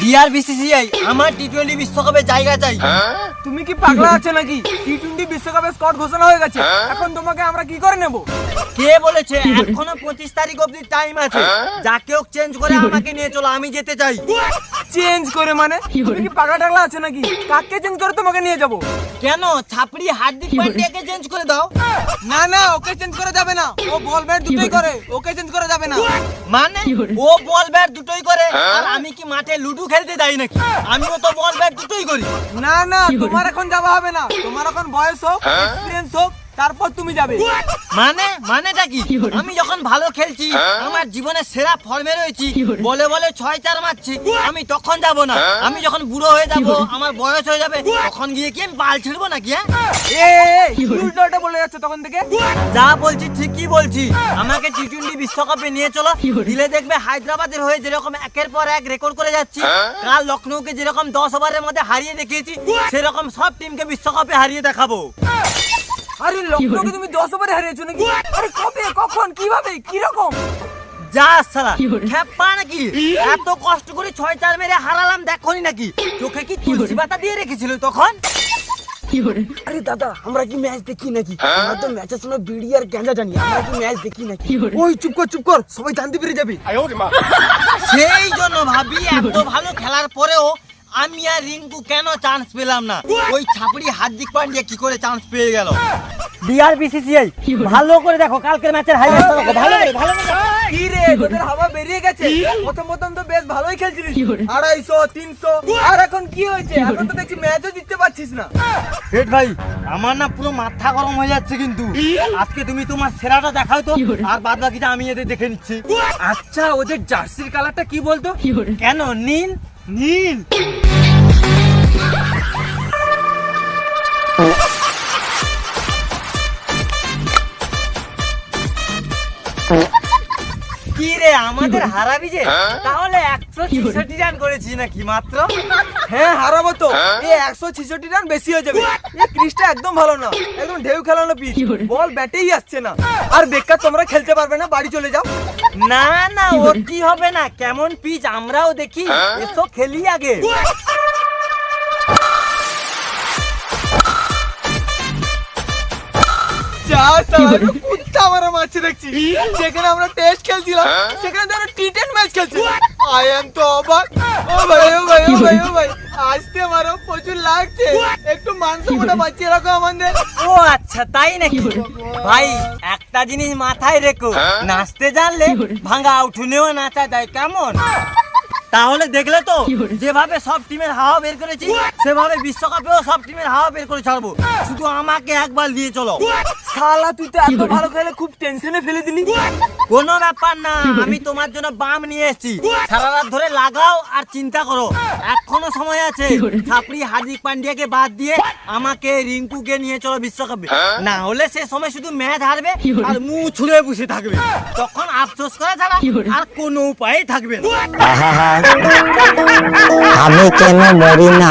DR BCCI, আমার T twenty বিশ্বকাপে জায়গা চাই। তুমি কি পাগলা আছে নাকি? টি টোয়েন্টি বিশ্বকাপের স্কট ঘোষণা হয়ে গেছে। এখন তোমাকে আমরা কি করে নেব? কে বলেছে, এখনও পঁচিশ তারিখ অব্দি টাইম আছে। যাকেও চেঞ্জ করে আমাকে নিয়ে চলো, আমি যেতে চাই। চেঞ্জ করে মানে? তুমি কি পাগলা টাগলা আছে নাকি? কাকে চেঞ্জ করে তোমাকে নিয়ে যাব? কেন? ছাপড়ি, হার্দিক পান্ডিয়াকে চেঞ্জ করে দাও? না না, ওকে চেঞ্জ করে যাবে না। ও বল ব্যাট দুটোই করে, ওকে চেঞ্জ করে যাবে না। মানে ও বল ব্যাট দুটোই করে আর আমি কি মাঠে লুডু খেলতে যাই নাকি? আমিও তো বল ব্যাট দুটোই করি। না না তোমার এখন যাওয়া হবে না। তোমার এখন বয়স হোক এক্সপিরিয়েন্স হোক তারপর তুমি যাবে। মানে? মানেটা কি? আমি যখন ভালো খেলছি আমার জীবনে সেরা ফর্মে রয়েছি বলে? বলে ছয় চার মারছি আমি তখন যাব না। আমি যখন বুড়ো হয়ে যাব আমার বয়স হয়ে যাবে তখন গিয়ে কি আমি বাল ছিড়বো নাকি হ্যাঁ? উল্টোটা বলে? যাচ্ছে তখন থেকে। যা বলছি ঠিকই বলছি। আমাকে টি টোয়েন্টি বিশ্বকাপে নিয়ে চলো। দিলে দেখবে হায়দ্রাবাদের হয়ে যেরকম একের পর এক রেকর্ড করে যাচ্ছি কাল লখনৌকে যেরকম দশ ওভারের মধ্যে হারিয়ে দেখিয়েছি সেরকম সব টিমকে বিশ্বকাপে হারিয়ে দেখাবো। আরে লখনৌকে তুমি দশ ওভারে হারিয়েছো নাকি? আরে কবে? কখন? কীভাবে? কীরকম? যা সালা খেপা নাকি? এত কষ্ট করে ছয় চার মেরে হারালাম দেখনি নাকি? চোখে কি তুলসী পাতা দিয়ে রেখেছিল তখন? আরে দাদা আমরা কি ম্যাচ দেখি নাকি? আমরা তো ম্যাচের সময় বিড়ি আর গ্যাঞ্জা জানি আমরা কি ম্যাচ দেখি নাকি? ওই চুপ কর চুপ কর সবাই জানতে পেরে যাবে। সেই জন্য ভাবি এত ভালো খেলার পরেও আমি আর রিঙ্কু কেন চান্স পেলাম না? ওই ছাপড়ি হার্দিক পান্ডিয়া কি করে চান্স পেয়ে গেল? বিআর বিসিসিআই ভালো করে দেখো কালকের ম্যাচের হাইলাইট দেখো ভালো করে ভালো করে। কি রে তোদের হাওয়া বেরিয়ে গেছে? প্রথম প্রথম তো বেশ ভালোই খেলছিলিস। আড়াইশো তিনশো আর এখন কি হয়েছে? এখন তো দেখছি ম্যাচও জিততে পারছিস না। হেড ভাই আমার না পুরো মাথা গরম হয়ে যাচ্ছে কিন্তু। আজকে তুমি তোমার সেরাটা দেখাও তো আর বাদ বাকিটা আমি এদের দেখে নিচ্ছি। আচ্ছা ওদের জার্সির কালারটা কি বলতো? কেন? নীল? নীল। কি রে আমাদের হারাবি যে? তাহলে একশো ছেষট্টি রান করেছি নাকি মাত্র? হ্যাঁ হারাবো তো। এই একশো ছেষট্টি রান বেশি হয়ে যাবে। এই একদম ভালো না। একদম ঢেউ খেলানো পিচ বল? ব্যাটেই আসছে না। আর বেকার তোমরা খেলতে পারবে না বাড়ি চলে যাও। না না ও কি হবে না? কেমন পিচ আমরাও দেখি। এসো খেলি আগে। কুত্তা মারা মারছে দেখছি। যেখানে আমরা টেস্ট খেলছিলাম সেখানে তো টি টেন ম্যাচ খেলছি আই এম তো অবাক। ও ভাই ও ভাই ও ভাই ও ভাই। আসতে মারো প্রচুর লাগছে। একটু মাংস মোটা আমাদের। ও আচ্ছা তাই নাকি? ভাই একটা জিনিস মাথায় রেখো। নাচতে জানলে ভাঙা উঠুনেও নাচা যায় কেমন? তাহলে দেখলে তো যেভাবে সব টিমের হাওয়া বের করেছি সেভাবে বিশ্বকাপেও সব টিমের হাওয়া বের করে ছাড়বো। শুধু আমাকে একবার নিয়ে চলো। শালা তুই তো এত ভালো খেলে খুব টেনশনে ফেলে দিলি। কোনো ব্যাপার না আমি তোমার জন্য বাম নিয়ে এসেছি। সারা রাত ধরে লাগাও আর চিন্তা করো। এখনও সময় আছে। ছাপড়ি হার্দিক পান্ডিয়াকে বাদ দিয়ে আমাকে রিঙ্কুকে নিয়ে চলো বিশ্বকাপে। না হলে সে সময় শুধু ম্যাচ হারবে আর মুখ ছুঁড়ে বসে থাকবে। তখন আফসোস করা ছাড়া আর কোনো উপায় থাকবে না। আমি কেন মরি না